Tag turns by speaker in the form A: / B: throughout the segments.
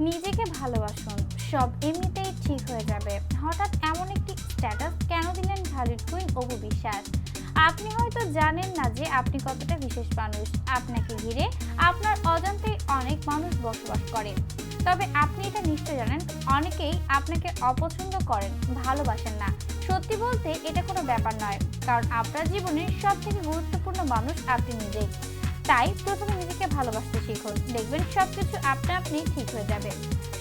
A: নিজেকে ভালোবাসুন। সব এমনিতেই ঠিক হয়ে যাবে। হঠাৎ এমন একটি স্ট্যাটাস কেন দিলেন খালিদ কুইন অপু বিশ্বাস? আপনি হয়তো জানেন না যে আপনি কতটা বিশেষ মানুষ। আপনাকে ঘিরে আপনার অজান্তেই অনেক মানুষ বসবাস করে। তবে আপনি এটা নিশ্চয় জানেন, অনেকেই আপনাকে অপছন্দ করেন, ভালোবাসেন না। সত্যি বলতে এটা কোনো ব্যাপার নয়, কারণ আপনার জীবনের সব থেকে গুরুত্বপূর্ণ মানুষ আপনি নিজেই। তাই প্রথমে নিজেকে ভালোবাসতে শিখুন। দেখবেন সবকিছু আপনা আপনি ঠিক হয়ে যাবে।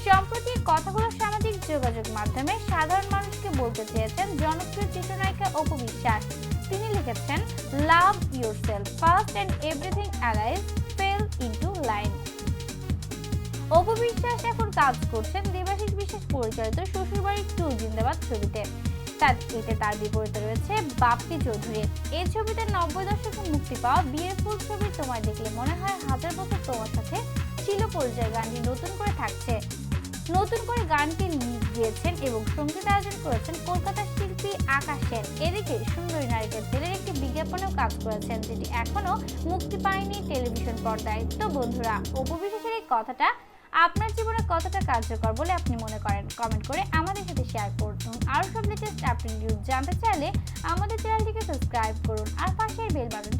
A: সম্প্রতি কথাগুলো সামাজিক যোগাযোগ মাধ্যমে সাধারণ মানুষকে বলতে চেয়েছেন জনপ্রিয় চিত্রনায়িকা অপু বিশ্বাস। তিনি লিখেছেন love your self first and everything else fell into line Apu Biswas এখন কাজ করছেন দেবাশিস বিশ্বাস পরিচালিত শ্বশুরবাড়ির টু জিন্দাবাদ ছবিতে। তার, এতে তার বিপরীতে রয়েছে বাপ্পি চৌধুরী। এই ছবিতে নব্বই দশকে মুক্তি পাওয়া বিয়ের ফুল তোমায় দেখলে মনে হয় হাজার বছর তোমার সাথে ছিল পরিচয় গানটি নতুন করে থাকছে। নতুন করে গানটি গিয়েছেন এবং সংগীত আয়োজন করেছেন কলকাতার শিল্পী আকাশ সেন। এদিকে সুন্দরী নারীদের তেলের একটি বিজ্ঞাপনেও কাজ করেছেন যেটি এখনও মুক্তি পায়নি টেলিভিশন পর্দায়। তো বন্ধুরা, উপবিশেষের এই কথাটা আপনার জীবনে কতটা কার্যকর বলে আপনি মনে করেন? কমেন্ট করে আমাদের সাথে শেয়ার করুন। আরও সব লেটেস্ট আপডেট নিউজ জানতে চাইলে আমাদের চ্যানেলটিকে সাবস্ক্রাইব করুন আর পাশের বেল বাটনটি